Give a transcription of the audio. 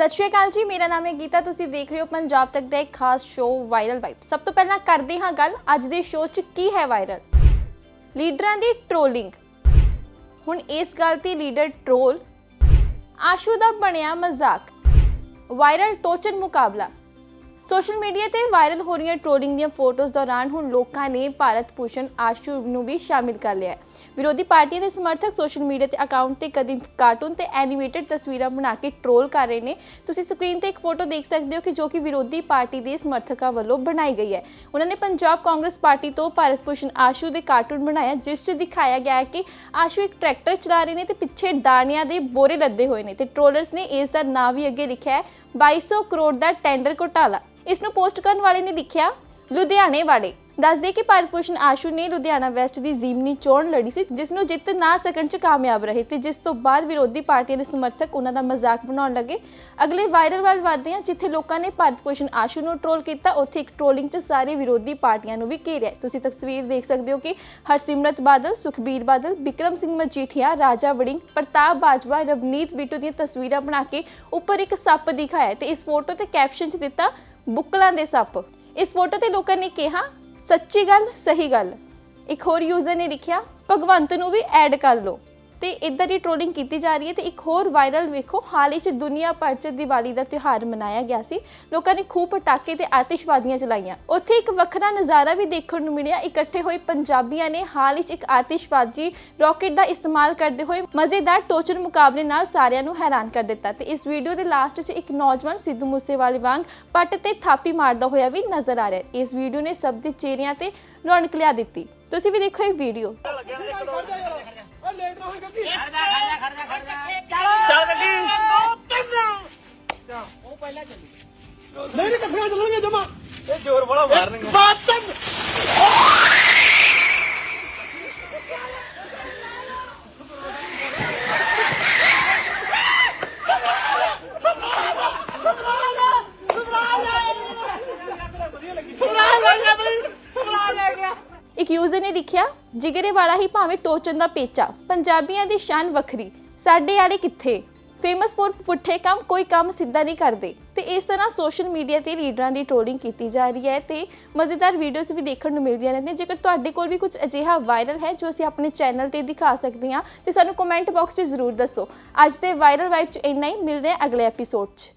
ਸਤਿ ਸ਼੍ਰੀ ਅਕਾਲ ਜੀ, ਮੇਰਾ ਨਾਮ ਹੈ ਗੀਤਾ, ਤੁਸੀਂ ਦੇਖ ਰਹੇ ਹੋ ਪੰਜਾਬ ਤੱਕ ਦਾ ਇੱਕ ਖਾਸ ਸ਼ੋਅ ਵਾਇਰਲ ਵਾਈਬ ਸਭ ਤੋਂ ਪਹਿਲਾਂ ਕਰਦੇ ਹਾਂ ਗੱਲ ਅੱਜ ਦੇ ਸ਼ੋਅ 'ਚ ਕੀ ਹੈ ਵਾਇਰਲ ਲੀਡਰਾਂ ਦੀ ਟ੍ਰੋਲਿੰਗ ਹੁਣ ਇਸ ਗੱਲ ਤੇ ਲੀਡਰ ਟ੍ਰੋਲ ਆਸ਼ੂ ਦਾ ਬਣਿਆ ਮਜ਼ਾਕ। ਵਾਇਰਲ ਟੋਚਨ ਮੁਕਾਬਲਾ। ਸੋਸ਼ਲ ਮੀਡੀਆ ਤੇ ਵਾਇਰਲ ਹੋ ਰਹੀਆਂ ਟ੍ਰੋਲਿੰਗ ਦੀਆਂ ਫੋਟੋਜ਼ ਦੌਰਾਨ ਹੁਣ ਲੋਕਾਂ ਨੇ ਭਾਰਤ ਭੂਸ਼ਣ ਆਸ਼ੂ ਨੂੰ ਵੀ ਸ਼ਾਮਿਲ ਕਰ ਲਿਆ ਹੈ। ਵਿਰੋਧੀ ਪਾਰਟੀਆਂ ਦੇ ਸਮਰਥਕ ਸੋਸ਼ਲ ਮੀਡੀਆ ਤੇ ਅਕਾਊਂਟ ਤੇ ਕਦੀ ਕਾਰਟੂਨ ਤੇ ਐਨੀਮੇਟਡ ਤਸਵੀਰਾਂ ਬਣਾ ਕੇ ਟ੍ਰੋਲ ਕਰ ਰਹੇ ਨੇ। ਤੁਸੀਂ ਸਕਰੀਨ ਤੇ ਇੱਕ ਫੋਟੋ ਦੇਖ ਸਕਦੇ ਹੋ ਕਿ ਜੋ ਕਿ ਵਿਰੋਧੀ ਪਾਰਟੀ ਦੇ ਸਮਰਥਕਾਂ ਵੱਲੋਂ ਬਣਾਈ ਗਈ ਹੈ। ਉਹਨਾਂ ਨੇ ਪੰਜਾਬ ਕਾਂਗਰਸ ਪਾਰਟੀ ਤੋਂ ਭਾਰਤ ਭੂਸ਼ਣ ਆਸ਼ੂ ਦੇ ਕਾਰਟੂਨ ਬਣਾਇਆ, ਜਿਸ 'ਚ ਦਿਖਾਇਆ ਗਿਆ ਹੈ ਕਿ ਆਸ਼ੂ ਇੱਕ ਟਰੈਕਟਰ ਚਲਾ ਰਹੇ ਨੇ ਤੇ ਪਿੱਛੇ ਦਾਣਿਆਂ ਦੇ ਬੋਰੇ ਲੱਦੇ ਹੋਏ ਨੇ ਤੇ ਟ੍ਰੋਲਰਸ ਨੇ ਇਸ ਦਾ ਨਾਂ ਵੀ ਅੱਗੇ ਲਿਖਿਆ ਹੈ 2200 ਕਰੋੜ ਦਾ ਟੈਂਡਰ ਘੋਟਾਲਾ। ਇਸ ਨੂੰ ਪੋਸਟ ਕਰਨ ਵਾਲੇ ਨੇ ਲਿਖਿਆ, ਲੁਧਿਆਣੇ ਵਾਲੇ। ਦੱਸਦੇ ਕਿ ਭਾਰਤ ਭੂਸ਼ਣ ਆਸ਼ੂ ਨੇ ਲੁਧਿਆਣਾ ਵੈਸਟ ਦੀ ਜ਼ੀਮਨੀ ਚੋਣ ਲੜੀ ਸੀ, ਜਿਸ ਨੂੰ ਜਿੱਤ ਨਾ ਸਕਣ ਚ ਕਾਮਯਾਬ ਰਹੇ ਤੇ ਜਿਸ ਤੋਂ ਬਾਅਦ ਵਿਰੋਧੀ ਪਾਰਟੀਆਂ ਦੇ ਸਮਰਥਕ ਉਹਨਾਂ ਦਾ ਮਜ਼ਾਕ ਬਣਾਉਣ ਲੱਗੇ। ਅਗਲੇ ਵਾਇਰਲ ਵੱਲ ਵਧਦੇ ਹਾਂ, ਜਿੱਥੇ ਲੋਕਾਂ ਨੇ ਭਾਰਤ ਭੂਸ਼ਣ ਆਸ਼ੂ ਨੂੰ ਟ੍ਰੋਲ ਕੀਤਾ, ਉੱਥੇ ਇੱਕ ਟ੍ਰੋਲਿੰਗ ਚ ਸਾਰੇ ਵਿਰੋਧੀ ਪਾਰਟੀਆਂ ਨੂੰ ਵੀ ਘੇਰਿਆ। ਤੁਸੀਂ ਤਸਵੀਰ ਦੇਖ ਸਕਦੇ ਹੋ ਕਿ ਹਰਸਿਮਰਤ ਬਾਦਲ, ਸੁਖਬੀਰ ਬਾਦਲ ਵਿਕਰਮ ਸਿੰਘ ਮਜੀਠੀਆ, ਰਾਜਾ ਵੜਿੰਗ, ਪ੍ਰਤਾਪ ਬਾਜਵਾ, ਰਵਨੀਤ ਬਿੱਟੂ ਦੀਆਂ ਤਸਵੀਰਾਂ ਬਣਾ ਕੇ ਉੱਪਰ ਇੱਕ ਸੱਪ ਦਿਖਾਇਆ ਤੇ ਇਸ ਫੋਟੋ ਤੇ ਕੈਪਸ਼ਨ ਚ ਦਿੱਤਾ ਬੁੱਕਲਾਂ ਦੇ ਸੱਪ। ਇਸ ਫੋਟੋ ਤੇ ਲੋਕਾਂ ਨੇ ਕਿਹਾ, ਸੱਚੀ ਗੱਲ, ਸਹੀ ਗੱਲ। ਇੱਕ ਹੋਰ ਯੂਜ਼ਰ ਨੇ ਲਿਖਿਆ, ਭਗਵੰਤ ਨੂੰ ਵੀ ਐਡ ਕਰ ਲਓ। ਤੇ ਇਦਾਂ ਦੀ ਟ੍ਰੋਲਿੰਗ ਕੀਤੀ ਜਾ ਰਹੀ ਹੈ ਤੇ ਇੱਕ ਹੋਰ ਵਾਇਰਲ ਵੇਖੋ, ਹਾਲ ਹੀ ਚ ਦੁਨੀਆ ਭਰ ਚ ਦੀਵਾਲੀ ਦਾ ਤਿਉਹਾਰ ਮਨਾਇਆ ਗਿਆ ਸੀ। ਲੋਕਾਂ ਨੇ ਖੂਬ ਪਟਾਕੇ ਤੇ ਆਤਿਸ਼ਬਾਜ਼ੀਆਂ ਚਲਾਈਆਂ। ਉੱਥੇ ਇੱਕ ਵੱਖਰਾ ਨਜ਼ਾਰਾ ਵੀ ਦੇਖਣ ਨੂੰ ਮਿਲਿਆ। ਇਕੱਠੇ ਹੋਏ ਪੰਜਾਬੀਆਂ ਨੇ ਹਾਲ ਹੀ ਚ ਇੱਕ ਆਤਿਸ਼ਬਾਜ਼ੀ ਰਾਕੇਟ ਦਾ ਇਸਤੇਮਾਲ ਕਰਦੇ ਹੋਏ ਮਜ਼ੇਦਾਰ ਟੋਚਰ ਮੁਕਾਬਲੇ ਨਾਲ ਸਾਰਿਆਂ ਨੂੰ ਹੈਰਾਨ ਕਰ ਦਿੱਤਾ। ਤੇ ਇਸ ਵੀਡੀਓ ਦੇ ਲਾਸਟ 'ਚ ਇੱਕ ਨੌਜਵਾਨ ਸਿੱਧੂ ਮੂਸੇਵਾਲੇ ਵਾਂਗ ਪੱਟ ਤੇ ਥਾਪੀ ਮਾਰਦਾ ਹੋਇਆ ਵੀ ਨਜ਼ਰ ਆ ਰਿਹਾ। ਹੈ ਇਸ ਵੀਡੀਓ ਨੇ ਸਭ ਦੇ ਚਿਹਰਿਆਂ ਤੇ ਰੌਣਕ ਲਿਆ ਦਿੱਤੀ। ਤੁਸੀਂ ਵੀ ਦੇਖੋ ਇਹ ਵੀਡੀਓ ਚੱਲ ਗੱਡੀ ਨਹੀਂ ਇਕੱਠੀਆਂ ਚੱਲਣਗੀਆਂ ਜਮਾ। ਇਹ ਜ਼ੋਰ ਬੜਾ ਮਾਰਨਗੇ। ਇੱਕ ਯੂਜ਼ਰ ਨੇ ਲਿਖਿਆ, ਜਿਗਰੇ ਵਾਲਾ ਹੀ ਭਾਵੇਂ ਟੋਚਨ ਦਾ ਪੇਚਾ, ਪੰਜਾਬੀਆਂ ਦੀ ਸ਼ਾਨ ਵੱਖਰੀ, ਸਾਡੇ ਵਾਲੇ ਕਿੱਥੇ? ਫੇਮਸ ਫੋਰ ਪੁੱਠੇ ਕੰਮ ਕੋਈ ਕੰਮ ਸਿੱਧਾ ਨਹੀਂ ਕਰਦੇ। ਤੇ ਇਸ ਤਰ੍ਹਾਂ ਸੋਸ਼ਲ ਮੀਡੀਆ ਤੇ ਲੀਡਰਾਂ ਦੀ ਟ੍ਰੋਲਿੰਗ ਕੀਤੀ ਜਾ ਰਹੀ ਹੈ ਤੇ ਮਜ਼ੇਦਾਰ ਵੀਡੀਓਜ਼ ਵੀ ਦੇਖਣ ਨੂੰ ਮਿਲਦੀਆਂ ਰਹਿੰਦੀਆਂ। ਜੇਕਰ ਤੁਹਾਡੇ ਕੋਲ ਵੀ ਕੁਝ ਅਜਿਹਾ ਵਾਇਰਲ ਹੈ ਜੋ ਅਸੀਂ ਆਪਣੇ ਚੈਨਲ ਤੇ ਦਿਖਾ ਸਕਦੇ ਹਾਂ, ਤੇ ਸਾਨੂੰ ਕਮੈਂਟ ਬਾਕਸ 'ਚ ਜ਼ਰੂਰ ਦੱਸੋ। ਅੱਜ ਦੇ ਵਾਇਰਲ ਵਾਈਬ 'ਚ ਇੰਨਾ ਹੀ, ਮਿਲਦੇ ਹਾਂ ਅਗਲੇ ਐਪੀਸੋਡ 'ਚ।